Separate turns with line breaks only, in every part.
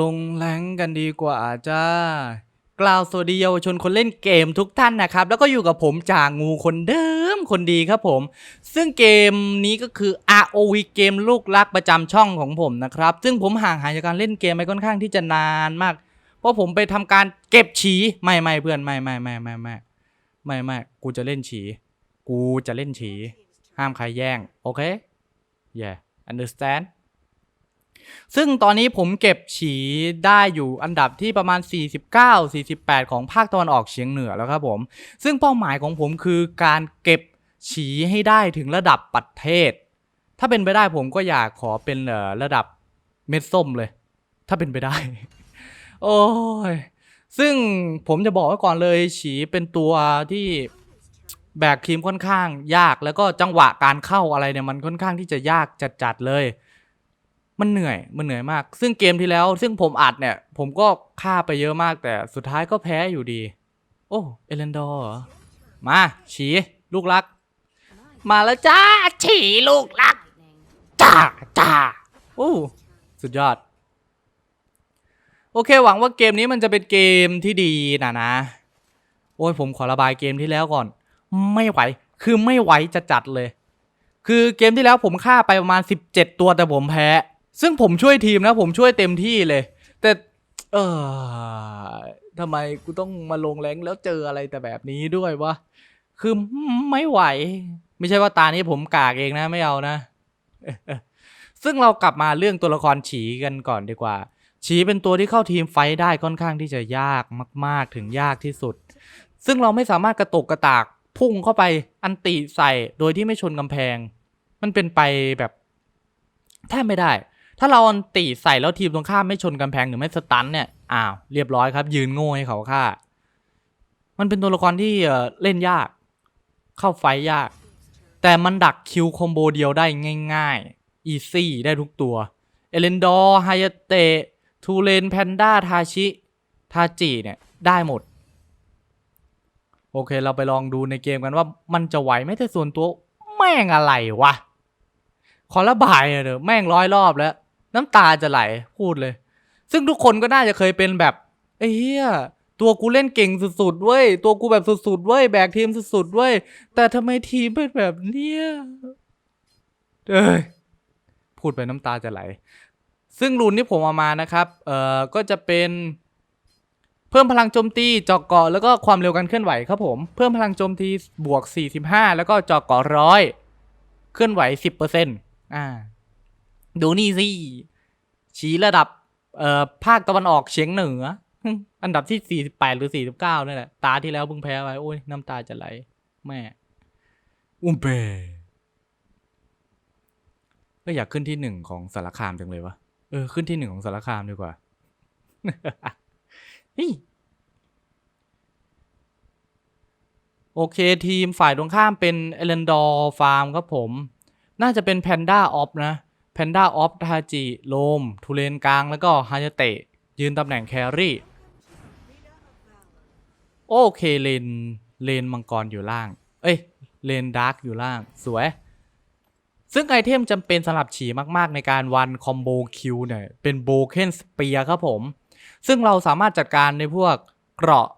ลงแรงกันดีกว่าจ้ากล่าวสวัสดีเยาวชนคนเล่นเกมทุกท่านนะครับ แล้วก็อยู่กับผมจางงูคนเดิมคนดีครับผม ซึ่งเกมนี้ก็คือ ROV เกมลูกรักประจำช่องของผมนะครับ ซึ่งผมห่างหายจากการเล่นเกมไปค่อนข้างที่จะนานมาก เพราะผมไปทำการเก็บฉีไม่ไม่เพื่อนไม่ไม่ไม่ไม่ไม่ไม่ไม่กูจะเล่นฉีกูจะเล่นฉีห้ามใครแย่งโอเค yeah understand ซึ่งตอนนี้ผมเก็บฉีได้อยู่อันดับที่ประมาณ 49 48 ของภาคตะวันออกเฉียงเหนือแล้วครับผม ซึ่งเป้าหมายของผมคือการเก็บฉีให้ได้ถึงระดับประเทศ ถ้าเป็นไปได้ผมก็อยากขอเป็นระดับเม็ดส้มเลย ถ้าเป็นไปได้ โอ้ย ซึ่งผมจะบอกไว้ก่อนเลย ฉีเป็นตัวที่แบกทีมค่อนข้างยากแล้วก็จังหวะการเข้าอะไรเนี่ยมันค่อนข้างที่จะยากจัดๆเลย มันเหนื่อย มันเหนื่อยมาก ซึ่งเกมที่แล้ว ซึ่งผมอัดเนี่ย ผมก็ฆ่าไปเยอะมากแต่สุดท้ายก็แพ้อยู่ดี โอ้ เอเลนดอร์เหรอ มา ฉี ลูกรัก มาแล้วจ้า ฉีลูกรัก จ้าจ้าโอ้สุดยอด โอเค หวังว่าเกมนี้มันจะเป็นเกมที่ดีนะนะ โอ้ยผมขอระบายเกมที่แล้วก่อน ไม่ไหว คือไม่ไหวจะจัดเลย คือเกมที่แล้วผมฆ่าไปประมาณ 17 ตัวแต่ผมแพ้ ซึ่งผมช่วยทีมนะ ผมช่วยเต็มที่เลย แต่ เออทำไมกูต้องมาลงแรงแล้วเจออะไรแต่แบบนี้ด้วยวะ คือไม่ไหว ไม่ใช่ว่าตานี้ผมกากเองนะไม่เอานะ ซึ่งเรากลับมาเรื่องตัวละครฉีกันก่อนดีกว่า ฉีเป็นตัวที่เข้าทีมไฟได้ค่อนข้างที่จะยากมาก ๆ ถึงยากที่สุด ซึ่งเราไม่สามารถกระตกกระตากพุ่งเข้าไปอันติใส่โดยที่ไม่ชนกำแพง มันเป็นไปแบบแทบไม่ได้ ถ้าเราอันติใส่แล้วทีมตรงข้ามไม่ชนกำแพงหรือไม่สตันเนี่ย อ้าว เรียบร้อยครับ ยืนโง่ให้เขาฆ่า มันเป็นตัวละครที่เล่นยาก เข้าไฟยาก แต่มันดักคิวคอมโบเดียวได้ง่ายๆ อีซี่ได้ทุกตัว เอเลนดอร์ไฮยเตะทูเลนแพนด้าทาชิทาจิเนี่ยได้หมด โอเคเราไปลองดูในเกมกันว่ามันจะไหวไหมแต่ส่วนตัวแม่งอะไรวะ ขอระบายหน่อยเถอะแม่งร้อยรอบแล้ว น้ำตาจะไหลพูดเลย ซึ่งทุกคนก็น่าจะเคยเป็นแบบไอ้เหี้ยตัวกูเล่นเก่งสุดๆเว้ยตัวกูแบบสุดๆเว้ยแบกทีมสุดๆเว้ยแต่ทำไมทีมเป็นแบบเนี้ยเอ้ยพูดไปน้ำตาจะไหล ซึ่งรูนที่ผมเอามานะครับเอ่อก็จะเป็นเพิ่มพลังโจมตีจาะเกาะแล้วก็ความเร็วการเคลื่อนไหวครับผม เพิ่มพลังโจมตีบวก 45 แล้วก็จาะเกาะร้อยเคลื่อนไหว 10%อ่า ดูนี่สิ ชี้ระดับ เอ่อ ภาคตะวันออกเฉียงเหนือ อันดับที่48หรือ49นั่นแหละ ตาที่แล้วเพิ่งแพ้ไป โอ้ย น้ำตาจะไหล แม่ อุ้มเปก็อยากขึ้นที่หนึ่งของสารคามจังเลยวะ เออ ขึ้นที่หนึ่งของสารคามดีกว่าฮ้ยโอเคทีมฝ่ายตรงข้ามเป็นเอเลนดอร์ฟาร์มครับผม น่าจะเป็นแพนด้าออฟนะ พนด้าออฟทาจิโลมทูเลนกลาง แล้วก็ฮายาเตะ ยืนตำแหน่งแครี่ โอเคเลนเลนมังกรอยู่ล่าง เอ้ย เลนดาร์กอยู่ล่าง สวย ซึ่งไอเทมจำเป็นสำหรับฉี่มากๆในการวันคอมโบคิวเนี่ย เป็นโบเคนสเปียครับผม ซึ่งเราสามารถจัดการในพวกเกราะ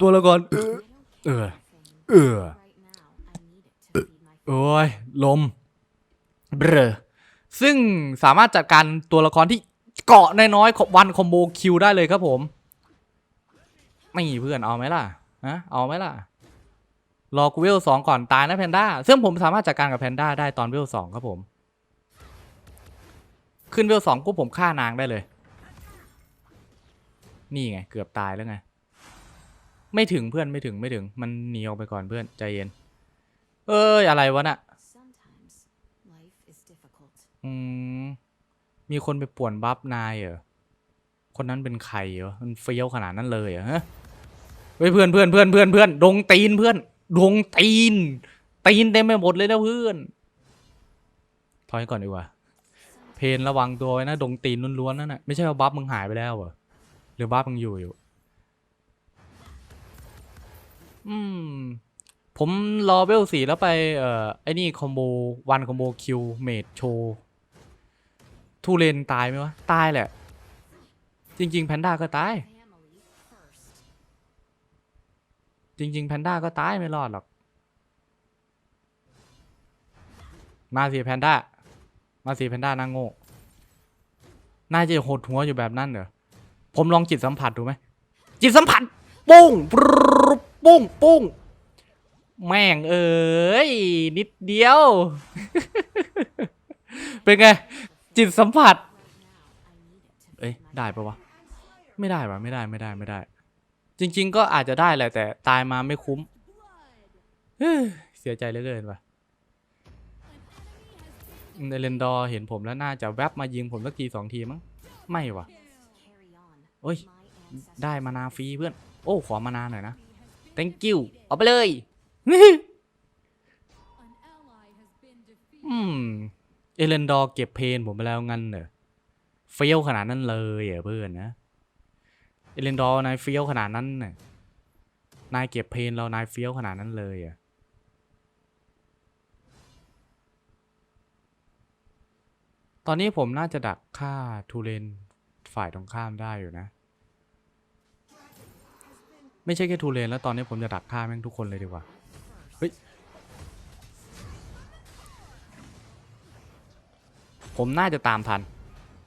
ตัวละครเออ เออ โอ้ย ลม เบรอ ซึ่งสามารถจัดการตัวละครที่เกาะน้อยๆวันคอมโบคิวได้เลยครับผมไม่เพื่อนเอาไหมล่ะฮะเอาไหมล่ะ รอกูเวลสองก่อนตายนะแพนด้าซึ่งผมสามารถจัดการกับแพนด้าได้ตอนเวลสองครับผม ขึ้นเวลสองกูผมฆ่านางได้เลย นี่ไง เกือบตายแล้วไง ไม่ถึงเพื่อนไม่ถึงไม่ถึง มันหนีออกไปก่อนเพื่อนใจเย็น เอ้ยอะไรวะน่ะ อืม มีคนไปป่วนบัฟนายเหรอ คนนั้นเป็นใครเหรอ มันเฟี้ยวขนาดนั้นเลยเหรอฮะเฮ้ยเพื่อนเพื่อนเพื่อนเพื่อนเพื่อนดงตีนเพื่อนดงตีน ตีนเต็มไปหมดเลยนะเพื่อน ถอยก่อนดีกว่า เพนระวังตัวไว้นะ ดงตีนล้วนๆนั่นน่ะ ไม่ใช่ว่าบัฟมึงหายไปแล้วเหรอ หรือบัฟมึงอยู่อยู่ อืม ผมรอเวลสีแล้วไป เอ่อ ไอ้นี่คอมโบวันคอมโบคิวเมดโช ทูเลนตายไหมวะ ตายแหละ จริง ๆ แพนด้าก็ตาย จริง ๆ แพนด้าก็ตายไม่รอดหรอก มาสิแพนด้า มาสิแพนด้านางโง่น่าจะหดหัวอยู่แบบนั้นเหรอ ผมลองจิตสัมผัสดูไหม จิตสัมผัส ปุ้งปุ้งปุ้ง แม่งเอ้ยนิดเดียว เป็นไง จิตสัมผัส เอ้ยได้ปะวะ ไม่ได้ปะไม่ได้ไม่ได้ไม่ได้ จริง ๆ ก็อาจจะได้แหละแต่ตายมาไม่คุ้มเฮ้ยเสียใจเหลือเกินว่ะเอเลนดอร์เห็นผมแล้วน่าจะแวบมายิงผมสักทีสองทีมั้ง ไม่ว่ะโอ้ย ได้มานาฟรีเพื่อน โอ้ ขอมานาหน่อยนะ thank you เอาไปเลย อืม เอเลนดอร์เก็บเพนผมไปแล้วงั้นเหรอเฟี้ยวขนาดนั้นเลยเหรอเพื่อนนะเอเลนดอร์นายเฟี้ยวขนาดนั้นน่ะนายเก็บเพนเรานายเฟี้ยวขนาดนั้นเลยอะตอนนี้ผมน่าจะดักฆ่าทูเรนฝ่ายตรงข้ามได้อยู่นะ ไม่ใช่แค่ทูเรนแล้วตอนนี้ผมจะดักฆ่าแม่งทุกคนเลยดีกว่า เฮ้ย ผมน่าจะตามทัน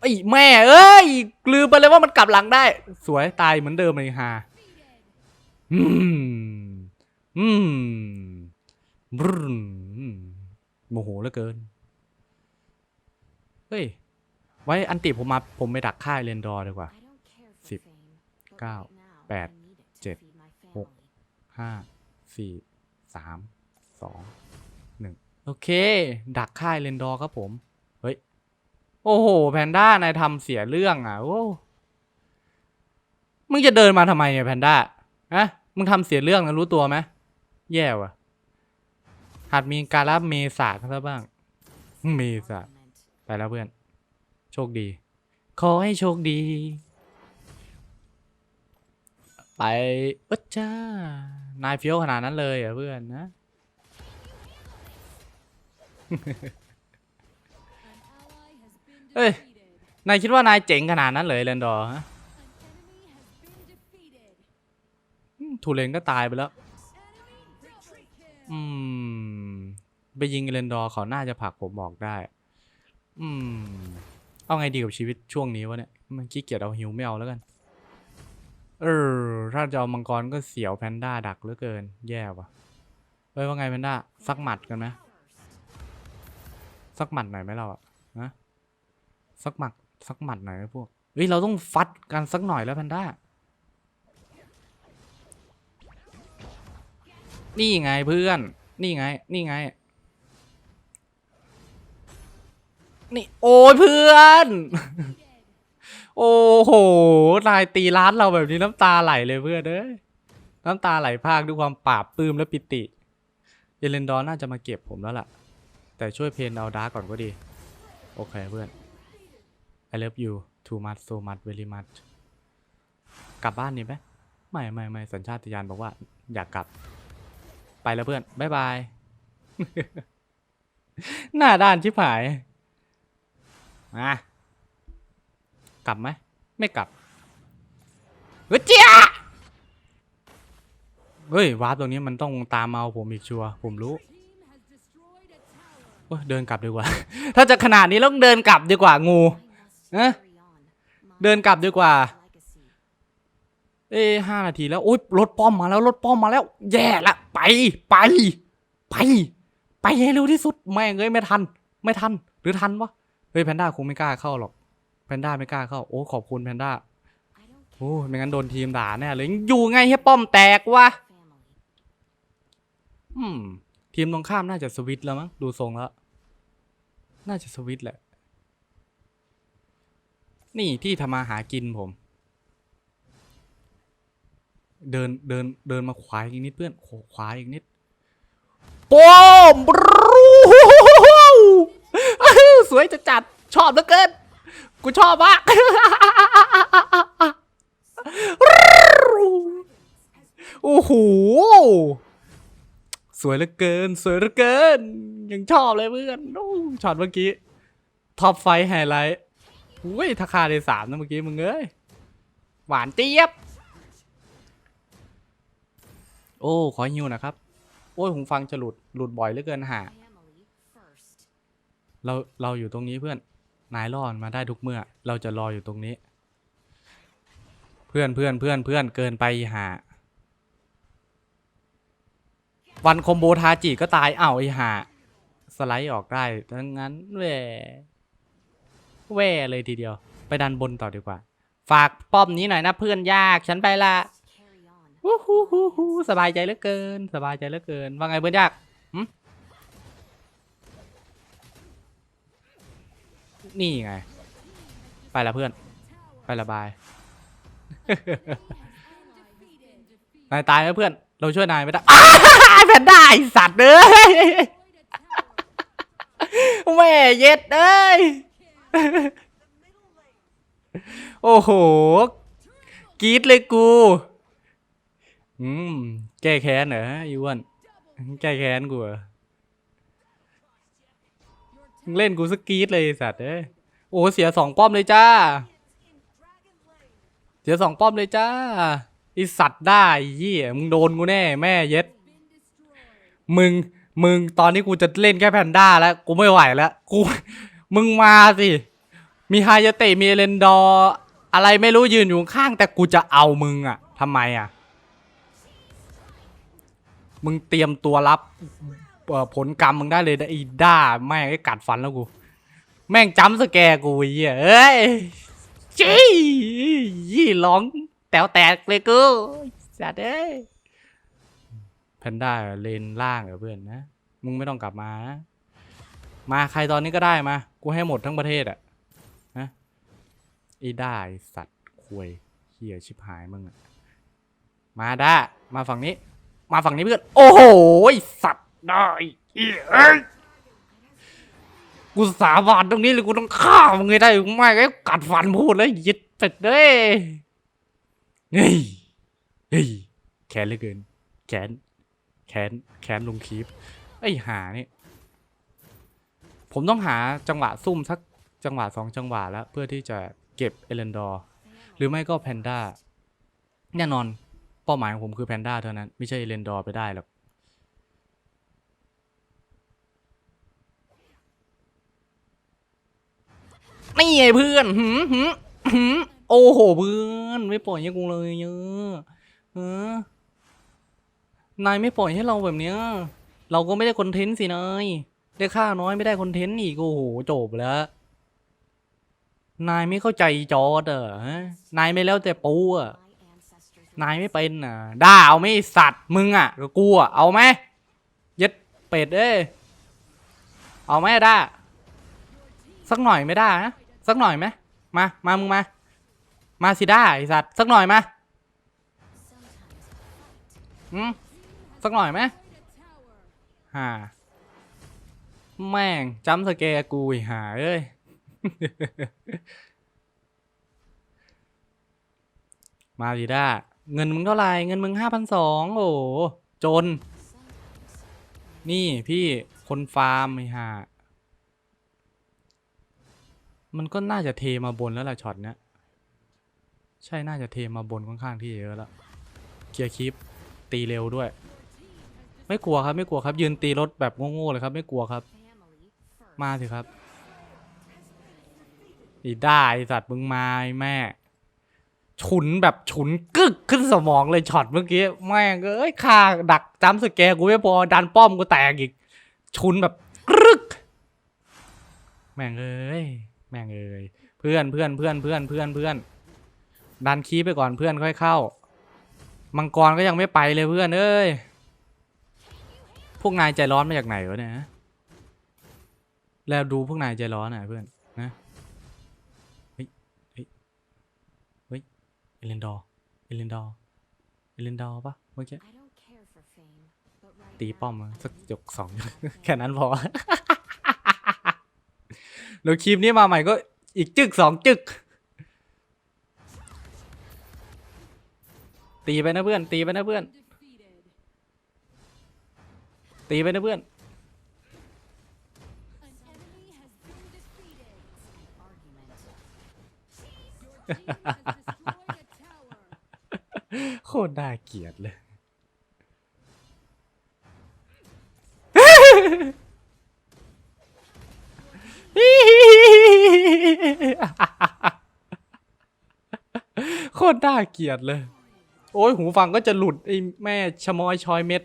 ไอ้แม่เอ้ยลืมไปเลยว่ามันกลับหลังได้ สวยตายเหมือนเดิมเลยฮาอืมอืมบรึนโมโหเหลือเกิน เฮ้ย ไว้อันติผมมาผมไปดักค่ายเรนดอร์ดีกว่า
I don't care for
Sip.
fame, but
Cao.
right now, I
Bẹt.
need it to
Chẹp.
feed my
Hộp.
family.
ห้าสี่สามสองหนึ่งโอเค ดักค่ายเรนดอร์ครับผม โอ้โห แพนด้านายทำเสียเรื่องอะ โอ้ มึงจะเดินมาทำไมเนี่ยแพนด้าฮะ มึงทำเสียเรื่องนะรู้ตัวไหมแย่ว่ะ หัดมีการรับเมษากันซะบ้าง เมษาไปแล้วเพื่อน โชคดี ขอให้โชคดี ไปเอ้จ้า นายเฟี้ยวขนาดนั้นเลยเหรอเพื่อนนะ เอ้ย นายคิดว่านายเจ๋งขนาดนั้นเลยเรนดอร์ฮะอืมทูเลนก็ตายไปแล้ว อืม ไปยิงเรนดอร์เขาน่าจะผลักผมบอกได้ อืม เอาไงดีกับชีวิตช่วงนี้วะเนี่ย มันขี้เกียจเอาฮิวไม่เอาแล้วกัน เออ ถ้าจะเอามังกรก็เสียวแพนด้าดักเหลือเกิน แย่ว่ะเฮ้ยว่าไงแพนด้าสักหมัดกันไหมสักหมัดหน่อยไหมเราอะนะ สักหมัดสักหมัดหน่อยไหมพวกเฮ้ยเราต้องฟัดกันสักหน่อยแล้วแพนด้านี่ไงเพื่อน นี่ไง นี่ไง นี่โอ้ยเพื่อน โอ้โหนายตีร้านเราแบบนี้น้ำตาไหลเลยเพื่อนเอ้ยน้ำตาไหลพากด้วยความปราบปลื้มและปิติ เยเลนดอร์น่าจะมาเก็บผมแล้วล่ะ แต่ช่วยเพนเอาดาร์กก่อนก็ดี โอเคเพื่อน I love you too much so much very much กลับบ้านนี่ไหมไม่ไม่ไม่สัญชาตญาณบอกว่า อยากกลับ ไปแล้วเพื่อน บ๊ายบาย หน้าด้านชิบหายมากลับไหม ไม่กลับเฮ้ยเจี๊ยเฮ้ย วาร์ปตรงนี้มันต้องตามเอาผมอีกชัวผมรู้เดินกลับดีกว่า ถ้าจะขนาดนี้ต้องเดินกลับดีกว่างู เดินกลับดีกว่า เอ้ห้านาทีแล้วโอ๊ยรถป้อมมาแล้วรถป้อมมาแล้ว แย่ละไปไป ไป ไปให้เร็วที่สุดแม่งเอ้ยไม่ทัน ไม่ทัน หรือทันวะเฮ้ยแพนด้าคงไม่กล้าเข้าหรอกแพนด้าไม่กล้าเข้าโอ้ขอบคุณแพนด้าโอ้ไม่งั้นโดนทีมด่าแน่เลยอยู่ไงให้ป้อมแตกวะอืมทีมตรงข้ามน่าจะสวิตแล้วมั้งดูทรงแล้ว น่าจะสวิตแหละ นี่ที่ทำมาหากินผม เดินเดินเดินมาขวาอีกนิดเพื่อนโขขวาอีกนิดป้อมบรูสวยจะจัดชอบเหลือเกิน กูชอบมากโอ้โหสวยเหลือเกิน สวยเหลือเกิน ยังชอบเลยเพื่อนช็อตเมื่อกี้ ท็อปไฟไฮไลท์ อุ้ยถ้าคาได้สามนะเมื่อกี้มึงเอ้ย หวานเจี๊ยบ โอ้ ขอฮิวนะครับ โอ้ยหูฟังจะหลุด หลุดบ่อยเหลือเกินหา
Emily,
เรา เราอยู่ตรงนี้เพื่อน นายรอดมาได้ทุกเมื่อ เราจะรออยู่ตรงนี้ เพื่อนเพื่อนเพื่อนเพื่อนเกินไปหา วันคอมโบทาจิก็ตายอ้าวไอหาสไลด์ออกได้ดังนั้นแหว แหวเลยทีเดียว ไปดันบนต่อดีกว่า ฝากป้อมนี้หน่อยนะเพื่อนยาก ฉันไปละ
Carry on.
ฮู้ฮู้ฮู้ฮู้สบายใจเหลือเกิน สบายใจเหลือเกิน ว่าไงเพื่อนยากนี่ไง ไปละเพื่อน ไปละบาย นายตายไหมเพื่อน เราช่วยนายไม่ได้อ้าแพนด้าไอสัตว์เอ้ยแม่เย็ดเอ้ย โอ้โหกรีดเลยกู อืม แก้แค้นเหรออีอ้วนแก้แค้นกูเหรอเล่นกูสกรีดเลยสัตว์เอ้ยโอ้เสียสองป้อมเลยจ้า เสียสองป้อมเลยจ้าไอสัตว์ได้ไอ้เหี้ยมึงโดนกูแน่แม่เย็ด มึง มึงตอนนี้กูจะเล่นแค่แพนด้าแล้ว กูไม่ไหวแล้ว กู มึงมาสิ มีไฮายาเตะมีเอเลนดอร์อะไรไม่รู้ยืนอยู่ข้าง แต่กูจะเอามึงอะทำไมอะมึงเตรียมตัวรับผลกรรมมึงได้เลยไอ้ด้าแม่งไอ้กัดฟันแล้วกู แม่งจำสแกกูเหี้ยเอ้ยจี้ยี่ร้องแต๋วแตกเลยกูสัตว์เอ้ยแพนด้าเลนล่างเหรอเพื่อนนะ มึงไม่ต้องกลับมานะ มาใครตอนนี้ก็ได้มา กูให้หมดทั้งประเทศอะนะไอ้ด้าไอ้สัตว์ควยเฮียชิบหายมึงอะมาด้ามาฝั่งนี้ มาฝั่งนี้เพื่อน โอ้โหสัตว์ได้เหี้ยเอ้ยกูสาบานตรงนี้เลยกูต้องฆ่ามึงให้ได้ไม่ก็กัดฟันพูดแล้วยึดเป็ดเด้ยเฮ้ยเฮ้ยแขนเหลือเกิน แขน แขน แขนลงคลิปไอ้หานี่ ผมต้องหาจังหวะซุ่มสักจังหวะสองจังหวะแล้ว เพื่อที่จะเก็บเอเลนดอร์หรือไม่ก็แพนด้าแน่นอนเป้าหมายของผมคือแพนด้าเท่านั้น ไม่ใช่เอเลนดอร์ไปได้หรอกนี่ไงเพื่อนหืมหืมหืมโอ้โหเพื่อนไม่ปล่อยให้กูเลยเนอะเออนายไม่ปล่อยให้เราแบบเนี้ย เราก็ไม่ได้คอนเทนต์สินาย ได้ค่าน้อยไม่ได้คอนเทนต์อีกโอ้โหจบแล้ว นายไม่เข้าใจจอร์ดเหรอฮะนายไม่แล้วแต่ปูอะนายไม่เป็นอะด่าเอาไหม่สัตว์มึงอะกับกูอะเอาไหมย็ดเป็ดเอ้เอาไหมด่าสักหน่อยไม่ได้นะสักหน่อยไหมมามามึงมา มาสิได้ไอสัตว์สักหน่อยม
Sometimes
อืมสักหน่อยไหมฮ่า แม่งจำสแกร์กูห่าเอ้ย มาสิด้า เงินมึงเท่าไหร่ เงินมึงห้าพันสองโอ้โหจน นี่พี่คนฟาร์มไอ้ห่ามันก็น่าจะเทมาบนแล้วล่ะช็อตเนี้ย ใช่น่าจะเทมาบนค่อนข้างที่เยอะแล้วเคลียร์คลิปตีเร็วด้วย ไม่กลัวครับไม่กลัวครับยืนตีรถแบบโง่ๆเลยครับไม่กลัวครับ มาสิครับ อีได้ไอสัตว์มึงมาไอ้แม่ ฉุนแบบฉุนกึกขึ้นสมองเลยช็อตเมื่อกี้ แม่งเอ้ยคาดักจำสแกร์กูไม่พอดันป้อมกูแตกอีก ฉุนแบบกรึก แม่งเอ้ย แม่งเอ้ย เพื่อนเพื่อนเพื่อนเพื่อนเพื่อนเพื่อน ดันคีไปก่อนเพื่อนค่อยเข้า มังกรก็ยังไม่ไปเลยเพื่อนเอ้ย พวกนายใจร้อนมาจากไหนวะเนี่ย แล้วดูพวกนายใจร้อนหน่อยเพื่อนนะเฮ้ยเฮ้ยเฮ้ยเอเลนดอร์เอเลนดอร์เอเลนดอร์ปะเมื่อกี้
I don't care for fame, but right
ตี
now,
ป้อมมาสักยกสองแค่นั้นพอแล้วคลิปนี้มาใหม่ก็อีกจึกสองจึก ตีไปนะเพื่อน ตีไปนะเพื่อน ตีไปนะเพื่อน
argument.
ตรน่าเกลียดเลย โคตรน่าเกลียดเลย โอ้ยหูฟังก็จะหลุดไอ้แม่ชะมอยชอยเม็ด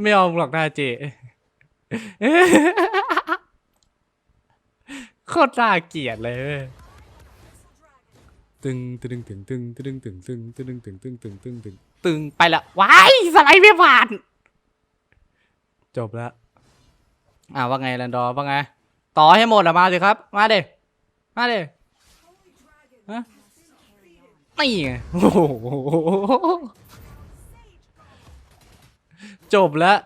ไม่เอาหรอกหน้าเจ โคตรน่าเกลียดเลยเว้ยตึงตึงตึงตึงตึงตึงตึงตึงตึงตึงตึงตึงตึงตึงไปละว้ายสไลด์ไม่ผ่าน จบแล้วอ่าว่าไงแลนดอว่าไง ต่อให้หมดอะมาสิครับ มาเดมาเดฮะนี่ไงโอ้โหจบแล้ว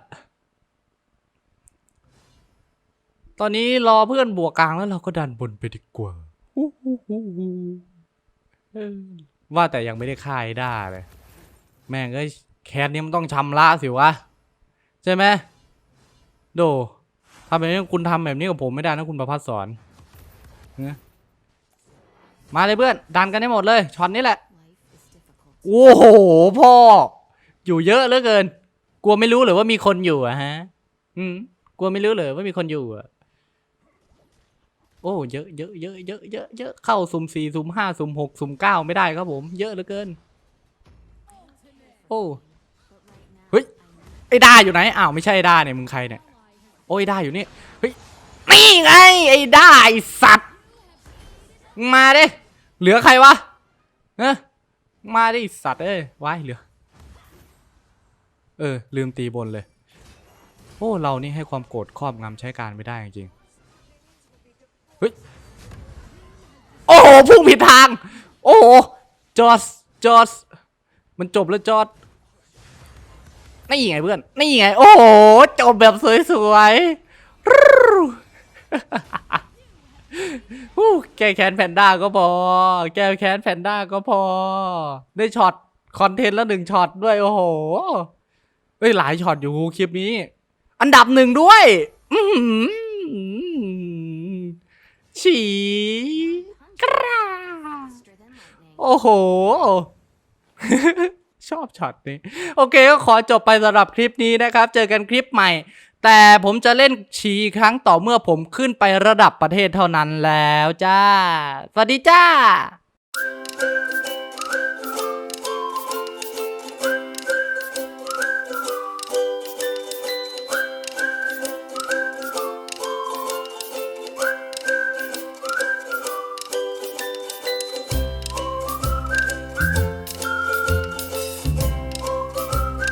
ตอนนี้รอเพื่อนบวกกลางแล้วเราก็ดันบนไปดีกว่าว่าแต่ยังไม่ได้ค่ายได้เลย แม่งเอ้ยแคนนี้มันต้องชำระสิวะ ใช่ไหมโดทำแบบนี้คุณทำแบบนี้กับผมไม่ได้นะคุณประพัฒสอนมาเลยเพื่อน ดันกันให้หมดเลยช็อตนี้แหละ โอ้โหพ่อ อยู่เยอะเหลือเกิน กลัวไม่รู้หรือว่ามีคนอยู่อะฮะ อืมกลัวไม่รู้เลยว่ามีคนอยู่อะ โอ้เยอะเยอะเยอะเยอะเยอะเยอะเข้าสุ่มสี่สุ่มห้าสุ่มหกสุ่มเก้าไม่ได้ครับผม เยอะเหลือเกิน โอ้
But right now,
Hui.
I need
ไอ้ด้าอยู่ไหนอ้าวไม่ใช่ไอ้ด้าเนี่ยมึงใครเนี่ยโอ้ยด้าอยู่นี่เฮ้ยนี่ไงไอ้ด้าไอ้สัตว์มาดิเหลือใครวะเออมาดิสัตว์เอ้ยว้ายเหลือ เออลืมตีบนเลย โอ้เรานี่ให้ความโกรธครอบงำใช้การไม่ได้จริงๆ พุ่งผิดทาง โอ้โหจอสจอสมันจบแล้วจอสนี่ไงเพื่อน นี่ไง โอ้โห จบแบบสวยๆแก้แค้นแพนด้าก็พอ แก้แค้นแพนด้าก็พอ ได้ช็อตคอนเทนต์แล้วหนึ่งช็อตด้วย โอ้โห เฮ้ย หลายช็อตอยู่คลิปนี้ อันดับหนึ่งด้วย อืฉีกรา
faster than lightning.
โอ้โห ชอบช็อตนี้ โอเคก็ขอจบไปสำหรับคลิปนี้นะครับ เจอกันคลิปใหม่ แต่ผมจะเล่นชีครั้งต่อเมื่อผมขึ้นไประดับประเทศเท่านั้นแล้วจ้า สวัสดีจ้า